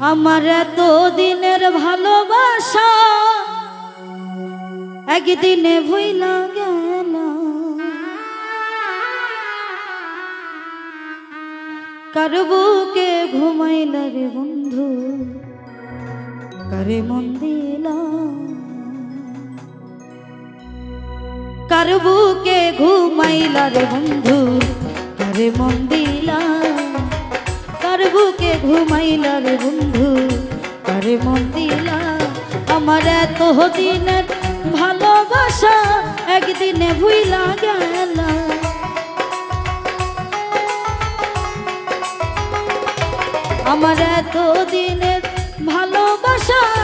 আমার এত দিনের ভালোবাসা একদিনে ভুইলা গেল। কার বুকে ঘুমাইলা রে বন্ধু? কারে মন দিলা? কার বুকে ঘুমাইলা রে বন্ধু? কারে মন দিলা? বুকে ঘুমাইলা রে বন্ধু তারে মন দিলা? আমার এত দিনের ভালোবাসা একদিনে ভুইলা গেল। আমার এত দিনের ভালোবাসা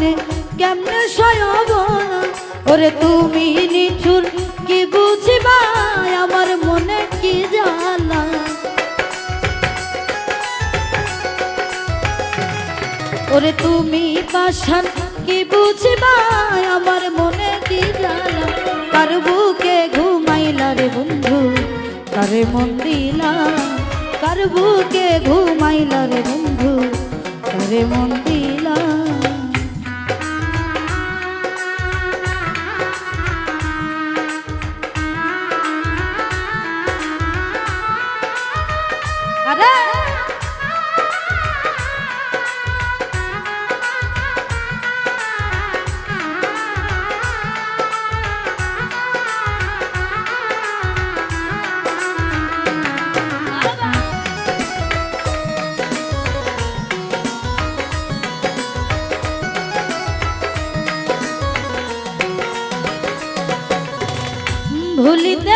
মনে কেমনে সয়ব ওরে তুমি নিঠুর কি বুঝিবা? আমার মনে কি জানা ওরে তুমি পাশান কি বুঝিবা? আমার মনে কি জানা কার বুকে ঘুমাইলা রে বন্ধু? কারে মন দিলা? কার বুকে ঘুমাইলা রে বন্ধু? কারে মন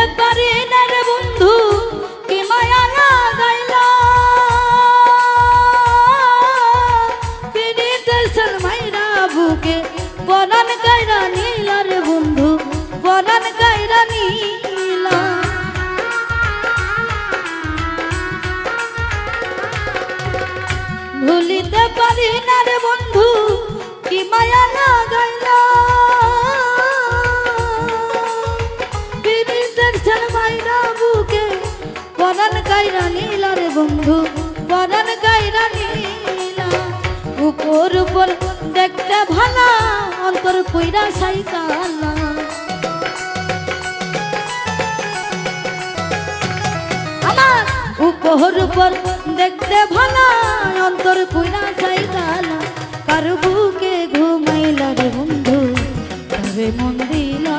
everybody বন্ধু পরান কাইরা নীলা। উপর উপর দেখতে ভালা, অন্তর কইরা সাইকালা উপর উপর দেখতে ভালা, অন্তর কইরা সাইকালা কার বুকে ঘুমাইলা রে বন্ধু, কারে মন দিলা?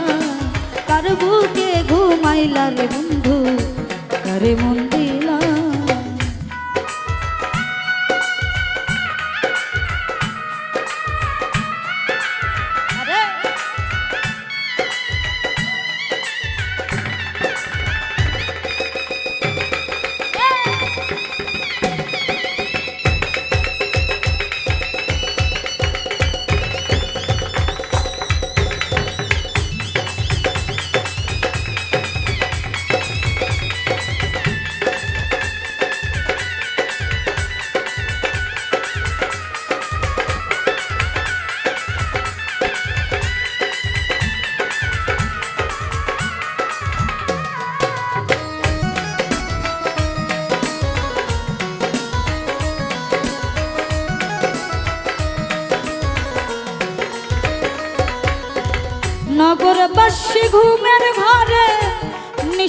কার বুকে ঘুমাইলা রে বন্ধু, কারে মন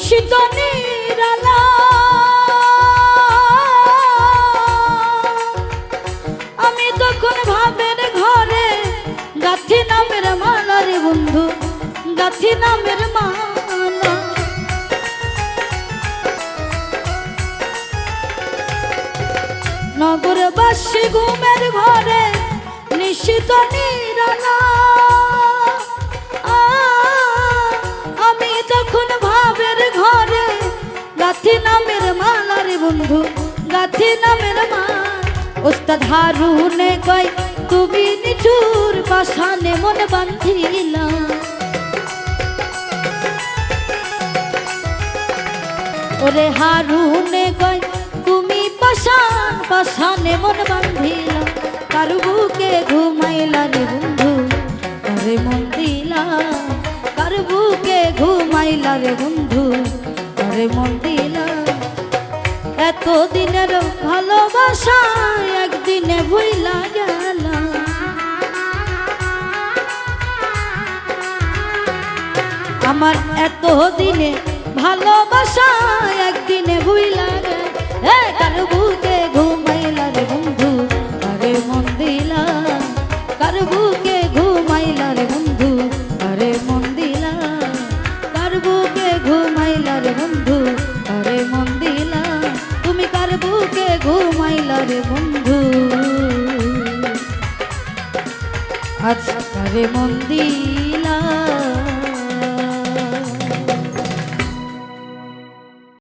নিশিত নিরালা। আমি তখন ভাবের ঘরে গাথি নামের মালার বন্ধু, গাথি নামের মালা। নগরবাসী ঘুমের ঘরে নিশ্চিত নিরালা গাথি নামের মালার বন্ধু, গাথি নামের মাল। ওস্তাদ হারুনে কয়, তুমি নিঠুর পাশানে মনে বান্ধিলা ওরে হারুনে কয়, তুমি পাশান পাশানে মন বান্ধিলা কার বুকে ঘুমাইলা রে বন্ধু, কারে মন দিলা? কার বুকে ঘুমাইলা রে বন্ধু, কারে মন দিলা এত দিনের ভালোবাসা একদিনে ভুইলা গেল। আমার এত দিনে ভালোবাসা একদিনে ভুইলা গেল। কার বুকে ঘুমাইল রে বন্ধু। আজ কারে মন